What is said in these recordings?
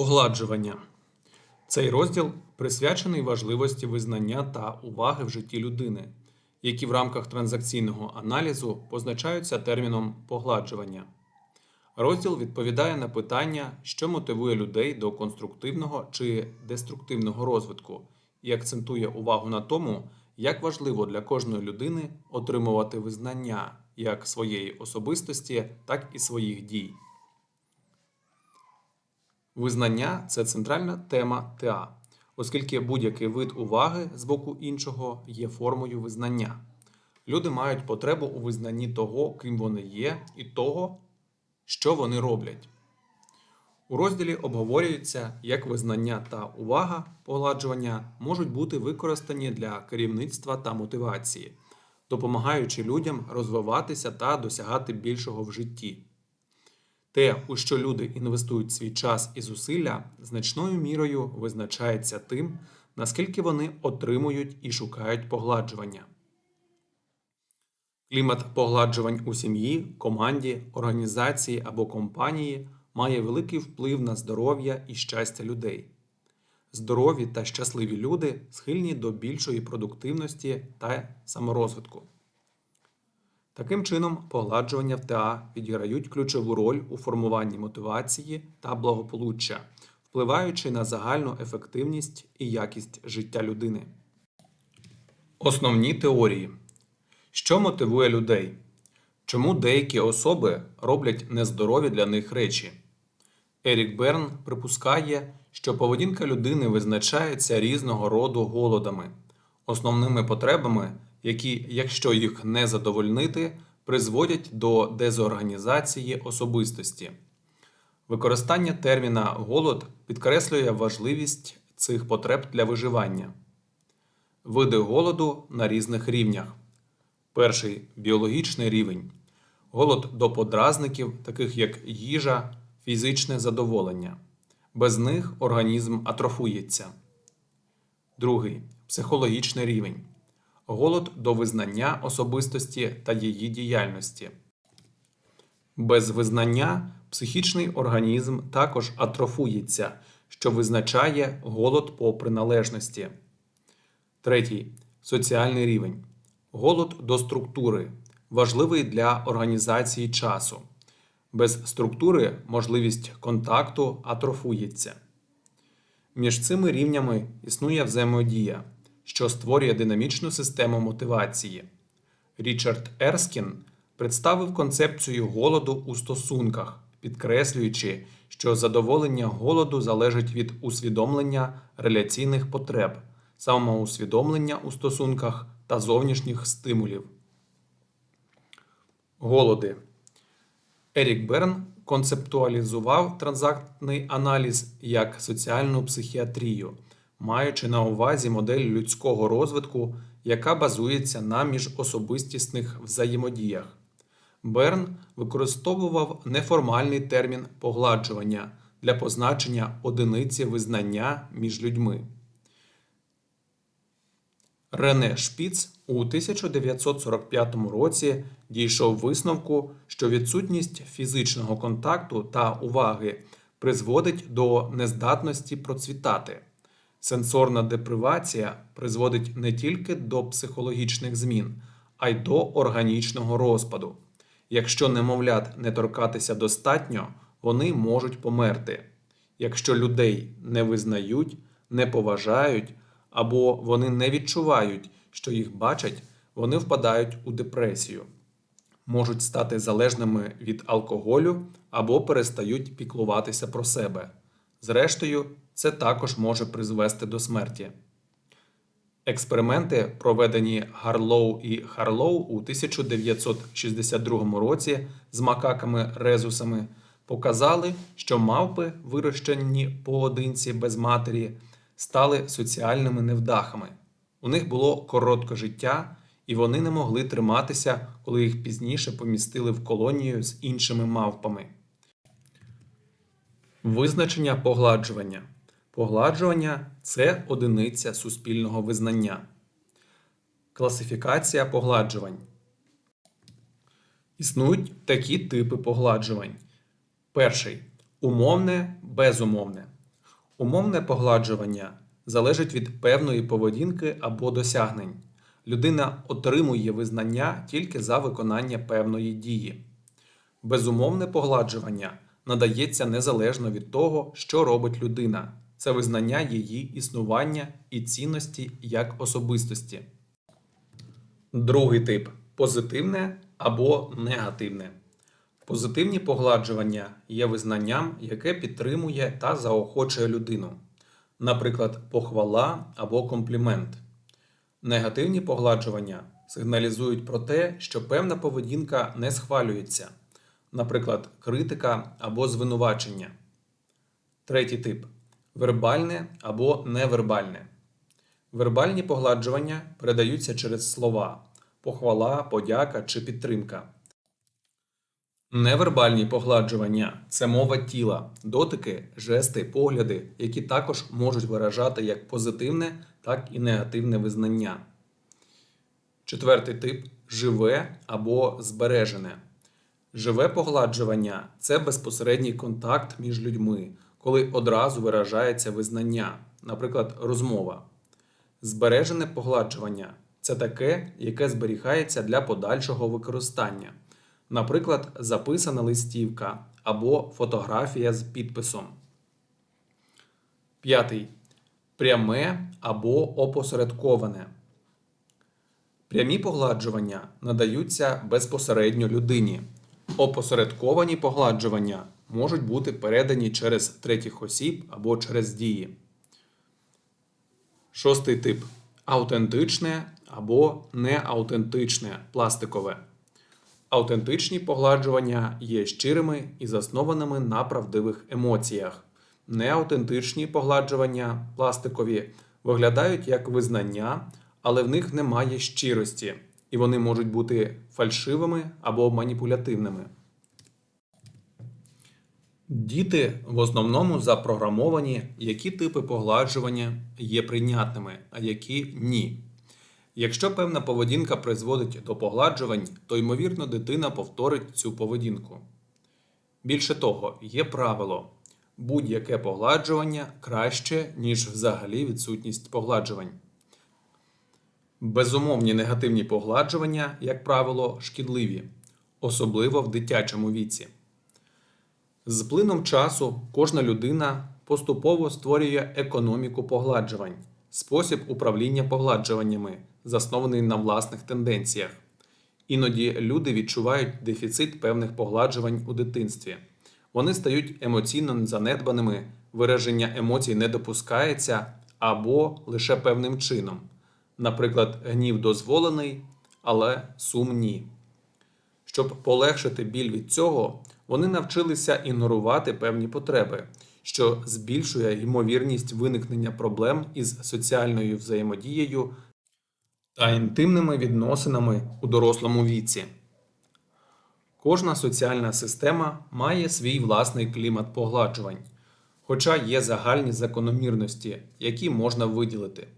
Погладжування. Цей розділ присвячений важливості визнання та уваги в житті людини, які в рамках транзакційного аналізу позначаються терміном погладжування. Розділ відповідає на питання, що мотивує людей до конструктивного чи деструктивного розвитку, і акцентує увагу на тому, як важливо для кожної людини отримувати визнання як своєї особистості, так і своїх дій. Визнання це центральна тема ТА, оскільки будь-який вид уваги з боку іншого є формою визнання. Люди мають потребу у визнанні того, ким вони є, і того, що вони роблять. У розділі обговорюється, як визнання та увага погладжування можуть бути використані для керівництва та мотивації, допомагаючи людям розвиватися та досягати більшого в житті. Те, у що люди інвестують свій час і зусилля, значною мірою визначається тим, наскільки вони отримують і шукають погладжування. Клімат погладжувань у сім'ї, команді, організації або компанії має великий вплив на здоров'я і щастя людей. Здорові та щасливі люди схильні до більшої продуктивності та саморозвитку. Таким чином, погладжування в ТА відіграють ключову роль у формуванні мотивації та благополуччя, впливаючи на загальну ефективність і якість життя людини. Основні теорії. Що мотивує людей? Чому деякі особи роблять нездорові для них речі? Ерік Берн припускає, що поведінка людини визначається різного роду голодами, основними потребами, які, якщо їх не задовольнити, призводять до дезорганізації особистості. Використання терміна голод підкреслює важливість цих потреб для виживання. Види голоду на різних рівнях. Перший біологічний рівень. Голод до подразників, таких як їжа, фізичне задоволення. Без них організм атрофується. Другий психологічний рівень. Голод до визнання особистості та її діяльності. Без визнання психічний організм також атрофується, що визначає голод по приналежності. Третій соціальний рівень. Голод до структури важливий для організації часу. Без структури можливість контакту атрофується. Між цими рівнями існує взаємодія, що створює динамічну систему мотивації. Річард Ерскін представив концепцію голоду у стосунках, підкреслюючи, що задоволення голоду залежить від усвідомлення реляційних потреб, самоусвідомлення у стосунках та зовнішніх стимулів. Голоди. Ерік Берн концептуалізував транзактний аналіз як соціальну психіатрію, маючи на увазі модель людського розвитку, яка базується на міжособистісних взаємодіях. Берн використовував неформальний термін погладжування для позначення одиниці визнання між людьми. Рене Шпіц у 1945 році дійшов висновку, що відсутність фізичного контакту та уваги призводить до нездатності процвітати. Сенсорна депривація призводить не тільки до психологічних змін, а й до органічного розпаду. Якщо немовлят не торкатися достатньо, вони можуть померти. Якщо людей не визнають, не поважають або вони не відчувають, що їх бачать, вони впадають у депресію, можуть стати залежними від алкоголю або перестають піклуватися про себе. Зрештою, це також може призвести до смерті. Експерименти, проведені Гарлоу і Харлоу у 1962 році з макаками-резусами, показали, що мавпи, вирощені поодинці без матері, стали соціальними невдахами. У них було коротке життя, і вони не могли триматися, коли їх пізніше помістили в колонію з іншими мавпами. Визначення погладжування. Погладжування це одиниця суспільного визнання. Класифікація погладжувань. Існують такі типи погладжувань. Перший умовне, безумовне. Умовне погладжування залежить від певної поведінки або досягнень. Людина отримує визнання тільки за виконання певної дії. Безумовне погладжування надається незалежно від того, що робить людина. Це визнання її існування і цінності як особистості. Другий тип позитивне або негативне. Позитивні погладжування є визнанням, яке підтримує та заохочує людину, наприклад, похвала або комплімент. Негативні погладжування сигналізують про те, що певна поведінка не схвалюється, наприклад, критика або звинувачення. Третій тип вербальне або невербальне. Вербальні погладжування передаються через слова похвала, подяка чи підтримка. Невербальні погладжування це мова тіла, дотики, жести, погляди, які також можуть виражати як позитивне, так і негативне визнання. Четвертий тип живе або збережене. Живе погладжування це безпосередній контакт між людьми, коли одразу виражається визнання, наприклад, розмова. Збережене погладжування це таке, яке зберігається для подальшого використання, наприклад, записана листівка або фотографія з підписом. П'ятий. Пряме або опосередковане. Прямі погладжування надаються безпосередньо людині. Опосередковані погладжування можуть бути передані через третіх осіб або через дії. Шостий тип автентичне або неаутентичне пластикове. Автентичні погладжування є щирими і заснованими на правдивих емоціях. Неаутентичні погладжування пластикові виглядають як визнання, але в них немає щирості, і вони можуть бути фальшивими або маніпулятивними. Діти в основному запрограмовані, які типи погладжування є прийнятними, а які ні. Якщо певна поведінка призводить до погладжувань, то ймовірно дитина повторить цю поведінку. Більше того, є правило будь-яке погладжування краще, ніж взагалі відсутність погладжувань. Безумовні негативні погладжування, як правило, шкідливі, особливо в дитячому віці. З плином часу кожна людина поступово створює економіку погладжувань, спосіб управління погладжуваннями, заснований на власних тенденціях. Іноді люди відчувають дефіцит певних погладжувань у дитинстві. Вони стають емоційно занедбаними, вираження емоцій не допускається або лише певним чином. Наприклад, гнів дозволений, але сум ні. Щоб полегшити біль від цього, вони навчилися ігнорувати певні потреби, що збільшує ймовірність виникнення проблем із соціальною взаємодією та інтимними відносинами у дорослому віці. Кожна соціальна система має свій власний клімат погладжувань, хоча є загальні закономірності, які можна виділити.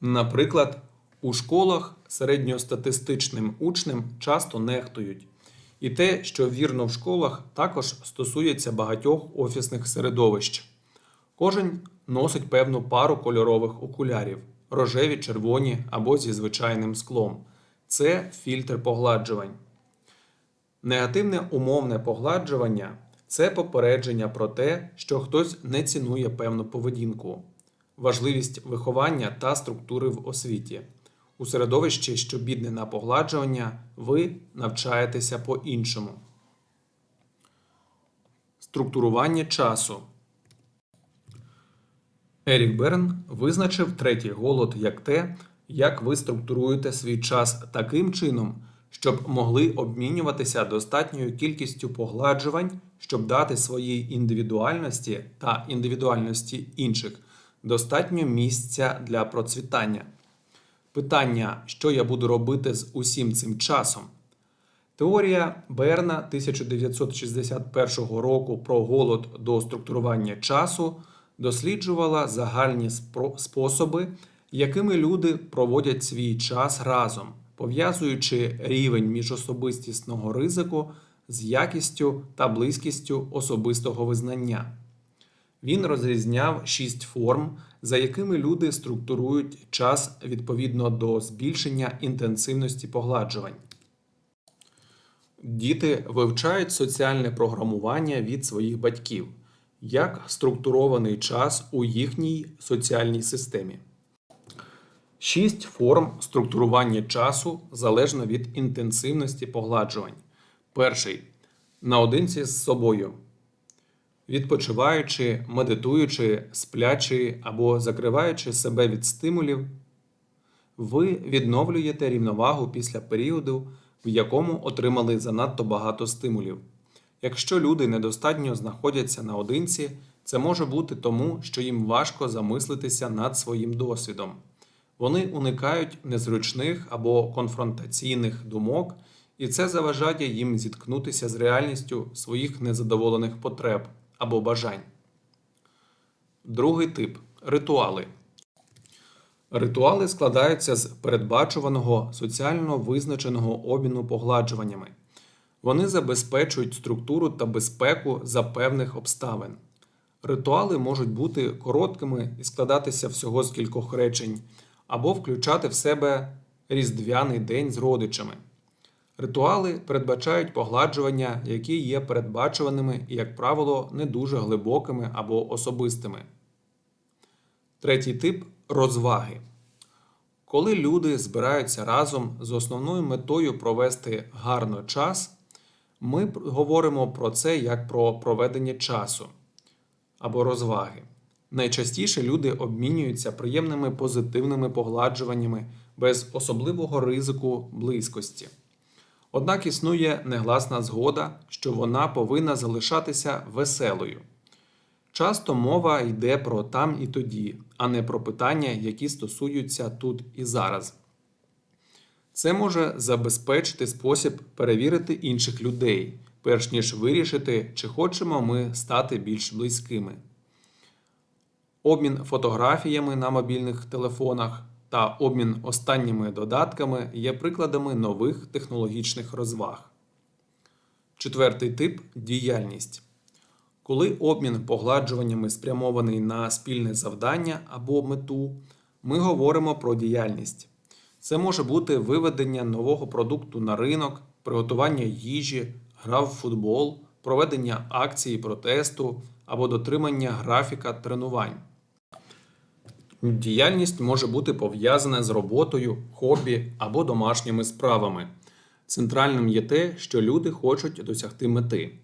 Наприклад, у школах середньостатистичним учнем часто нехтують, і те, що вірно в школах, також стосується багатьох офісних середовищ. Кожен носить певну пару кольорових окулярів рожеві, червоні або зі звичайним склом. Це фільтр погладжувань. Негативне умовне погладжування це попередження про те, що хтось не цінує певну поведінку, важливість виховання та структури в освіті. У середовищі, що бідне на погладжування, ви навчаєтеся по-іншому. Структурування часу. Ерік Берн визначив третій голод як те, як ви структуруєте свій час таким чином, щоб могли обмінюватися достатньою кількістю погладжувань, щоб дати своїй індивідуальності та індивідуальності інших достатньо місця для процвітання. Питання, що я буду робити з усім цим часом. Теорія Берна 1961 року про голод до структурування часу досліджувала загальні способи, якими люди проводять свій час разом, пов'язуючи рівень міжособистісного ризику з якістю та близькістю особистого визнання. Він розрізняв шість форм, за якими люди структурують час відповідно до збільшення інтенсивності погладжувань. Діти вивчають соціальне програмування від своїх батьків, як структурований час у їхній соціальній системі. Шість форм структурування часу залежно від інтенсивності погладжувань. Перший наодинці з собою. Відпочиваючи, медитуючи, сплячи або закриваючи себе від стимулів, ви відновлюєте рівновагу після періоду, в якому отримали занадто багато стимулів. Якщо люди недостатньо знаходяться наодинці, це може бути тому, що їм важко замислитися над своїм досвідом. Вони уникають незручних або конфронтаційних думок, і це заважає їм зіткнутися з реальністю своїх незадоволених потреб або бажань. Другий тип ритуали. Ритуали складаються з передбачуваного соціально визначеного обміну погладжуваннями. Вони забезпечують структуру та безпеку за певних обставин. Ритуали можуть бути короткими і складатися всього з кількох речень, або включати в себе різдвяний день з родичами. Ритуали передбачають погладжування, які є передбачуваними і, як правило, не дуже глибокими або особистими. Третій тип розваги. Коли люди збираються разом з основною метою провести гарно час, ми говоримо про це як про проведення часу або розваги. Найчастіше люди обмінюються приємними позитивними погладжуваннями без особливого ризику близькості. Однак існує негласна згода, що вона повинна залишатися веселою. Часто мова йде про там і тоді, а не про питання, які стосуються тут і зараз. Це може забезпечити спосіб перевірити інших людей, перш ніж вирішити, чи хочемо ми стати більш близькими. Обмін фотографіями на мобільних телефонах та обмін останніми додатками є прикладами нових технологічних розваг. Четвертий тип діяльність. Коли обмін погладжуваннями спрямований на спільне завдання або мету, ми говоримо про діяльність. Це може бути виведення нового продукту на ринок, приготування їжі, гра в футбол, проведення акції протесту або дотримання графіка тренувань. Діяльність може бути пов'язана з роботою, хобі або домашніми справами. Центральним є те, що люди хочуть досягти мети.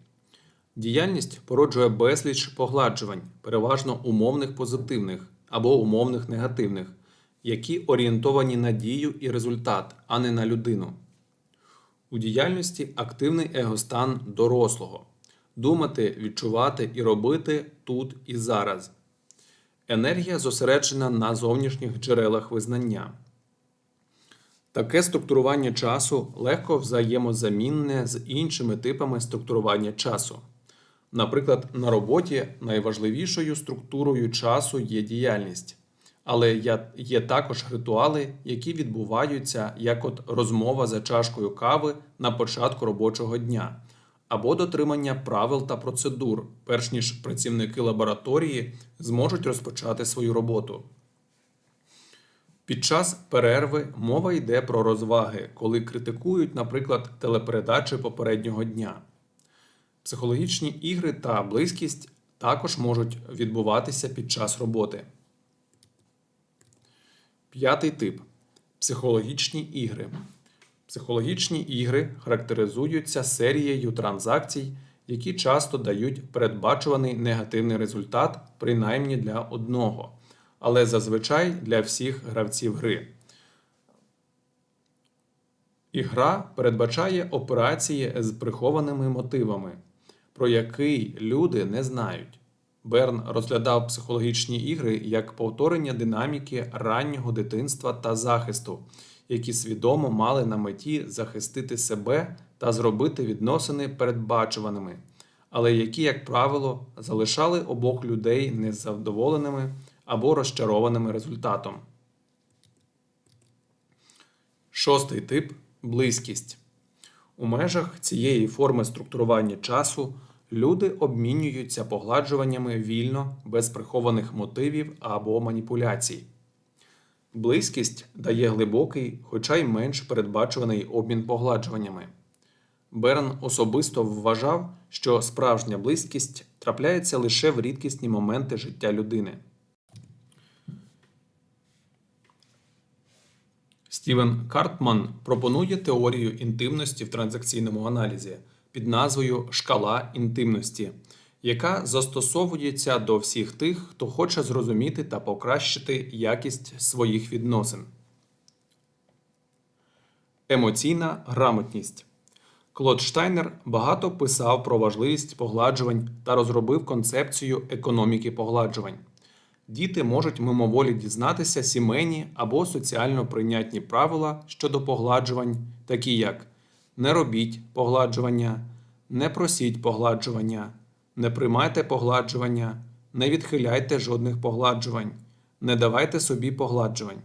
Діяльність породжує безліч погладжувань, переважно умовних позитивних або умовних негативних, які орієнтовані на дію і результат, а не на людину. У діяльності активний егостан дорослого думати, відчувати і робити тут і зараз. Енергія зосереджена на зовнішніх джерелах визнання. Таке структурування часу легко взаємозамінне з іншими типами структурування часу. Наприклад, на роботі найважливішою структурою часу є діяльність, але є також ритуали, які відбуваються як от розмова за чашкою кави на початку робочого дня, або дотримання правил та процедур, перш ніж працівники лабораторії зможуть розпочати свою роботу. Під час перерви мова йде про розваги, коли критикують, наприклад, телепередачі попереднього дня. Психологічні ігри та близькість також можуть відбуватися під час роботи. П'ятий тип психологічні ігри. Психологічні ігри характеризуються серією транзакцій, які часто дають передбачуваний негативний результат, принаймні для одного, але зазвичай для всіх гравців гри. Ігра передбачає операції з прихованими мотивами, про які люди не знають. Берн розглядав психологічні ігри як повторення динаміки раннього дитинства та захисту, які свідомо мали на меті захистити себе та зробити відносини передбачуваними, але які, як правило, залишали обох людей незадоволеними або розчарованими результатом. Шостий тип близькість. У межах цієї форми структурування часу Люди обмінюються погладжуваннями вільно, без прихованих мотивів або маніпуляцій. Близькість дає глибокий, хоча й менш передбачуваний обмін погладжуваннями. Берн особисто вважав, що справжня близькість трапляється лише в рідкісні моменти життя людини. Стівен Картман пропонує теорію інтимності в транзакційному аналізі під назвою Шкала інтимності, яка застосовується до всіх тих, хто хоче зрозуміти та покращити якість своїх відносин. Емоційна грамотність. Клод Штайнер багато писав про важливість погладжувань та розробив концепцію економіки погладжувань. Діти можуть мимоволі дізнатися сімейні або соціально прийнятні правила щодо погладжувань, такі як не робіть погладжування, не просіть погладжування, не приймайте погладжування, не відхиляйте жодних погладжувань, не давайте собі погладжувань.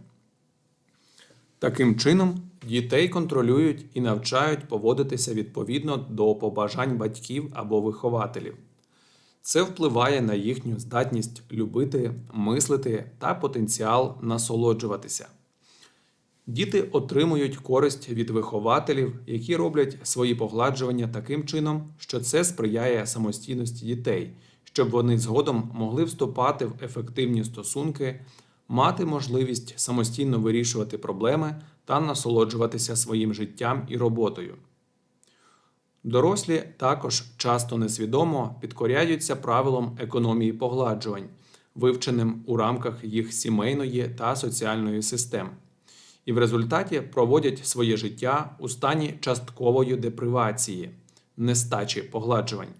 Таким чином, дітей контролюють і навчають поводитися відповідно до побажань батьків або вихователів. Це впливає на їхню здатність любити, мислити та потенціал насолоджуватися. Діти отримують користь від вихователів, які роблять свої погладжування таким чином, що це сприяє самостійності дітей, щоб вони згодом могли вступати в ефективні стосунки, мати можливість самостійно вирішувати проблеми та насолоджуватися своїм життям і роботою. Дорослі також часто несвідомо підкоряються правилам економії погладжувань, вивченим у рамках їх сімейної та соціальної систем, і в результаті проводять своє життя у стані часткової депривації, нестачі погладжувань.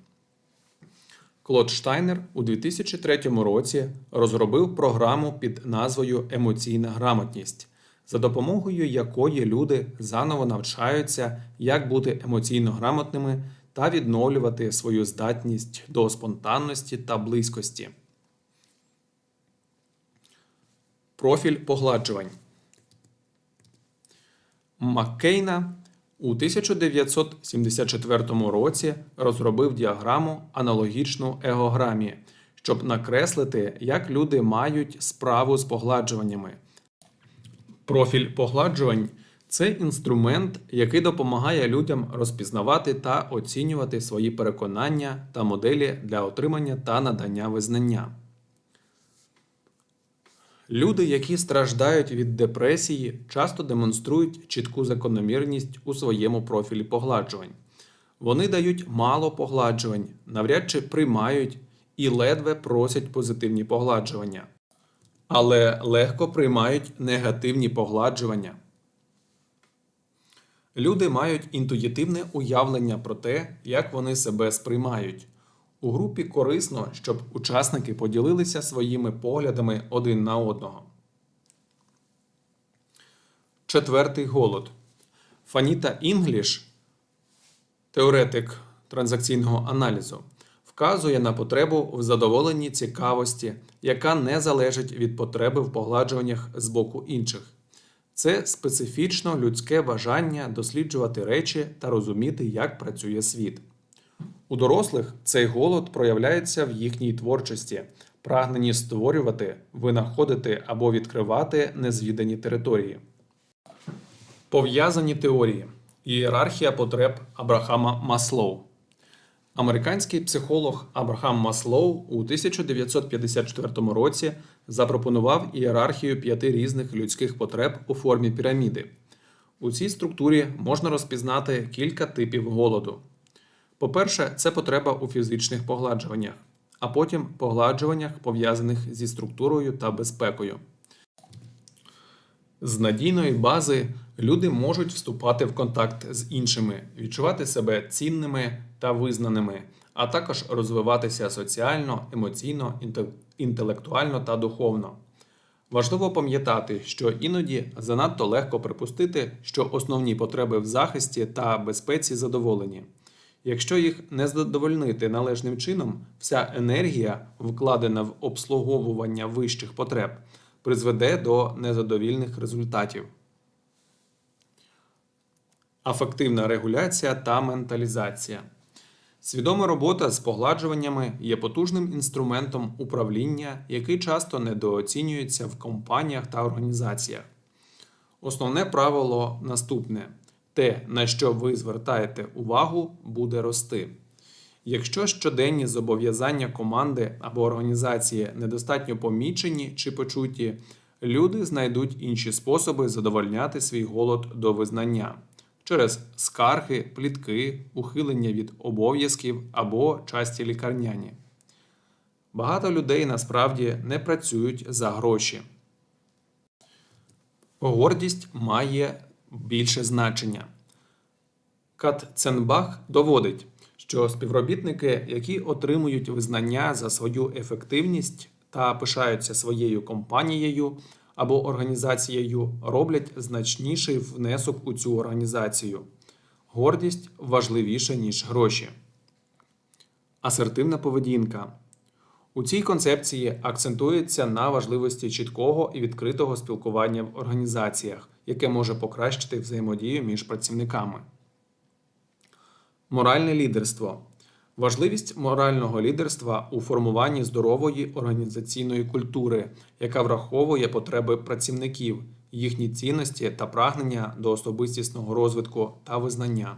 Клод Штайнер у 2003 році розробив програму під назвою Емоційна грамотність за допомогою якої люди заново навчаються, як бути емоційно грамотними та відновлювати свою здатність до спонтанності та близькості. Профіль погладжувань Маккейна у 1974 році розробив діаграму аналогічну егограмі, щоб накреслити, як люди мають справу з погладжуваннями. Профіль погладжувань це інструмент, який допомагає людям розпізнавати та оцінювати свої переконання та моделі для отримання та надання визнання. Люди, які страждають від депресії, часто демонструють чітку закономірність у своєму профілі погладжувань. Вони дають мало погладжувань, навряд чи приймають і ледве просять позитивні погладжування але легко приймають негативні погладжування. Люди мають інтуїтивне уявлення про те, як вони себе сприймають. У групі корисно, щоб учасники поділилися своїми поглядами один на одного. Четвертий голод. Фаніта Інгліш, теоретик транзакційного аналізу, вказує на потребу в задоволенні цікавості, яка не залежить від потреби в погладжуваннях з боку інших. Це специфічно людське бажання досліджувати речі та розуміти, як працює світ. У дорослих цей голод проявляється в їхній творчості, прагненні створювати, винаходити або відкривати незвідані території. Пов'язані теорії. Ієрархія потреб Абрахама Маслоу. Американський психолог Абрахам Маслоу у 1954 році запропонував ієрархію п'яти різних людських потреб у формі піраміди. У цій структурі можна розпізнати кілька типів голоду. По-перше, це потреба у фізичних погладжуваннях, а потім погладжуваннях, пов'язаних зі структурою та безпекою. З надійної бази люди можуть вступати в контакт з іншими, відчувати себе цінними та визнаними, а також розвиватися соціально, емоційно, інтелектуально та духовно. Важливо пам'ятати, що іноді занадто легко припустити, що основні потреби в захисті та безпеці задоволені. Якщо їх не задовольнити належним чином, вся енергія, вкладена в обслуговування вищих потреб, призведе до незадовільних результатів. Афективна регуляція та менталізація. Свідома робота з погладжуваннями є потужним інструментом управління, який часто недооцінюється в компаніях та організаціях. Основне правило наступне: те, на що ви звертаєте увагу, буде рости. Якщо щоденні зобов'язання команди або організації недостатньо помічені чи почуті, люди знайдуть інші способи задовольняти свій голод до визнання через скарги, плітки, ухилення від обов'язків або часті лікарняні. Багато людей насправді не працюють за гроші. Гордість має більше значення. Катценбах доводить, що співробітники, які отримують визнання за свою ефективність та пишаються своєю компанією або організацією, роблять значніший внесок у цю організацію. Гордість важливіша, ніж гроші. Асертивна поведінка. У цій концепції акцентується на важливості чіткого і відкритого спілкування в організаціях, яке може покращити взаємодію між працівниками. Моральне лідерство. Важливість морального лідерства у формуванні здорової організаційної культури, яка враховує потреби працівників, їхні цінності та прагнення до особистісного розвитку та визнання.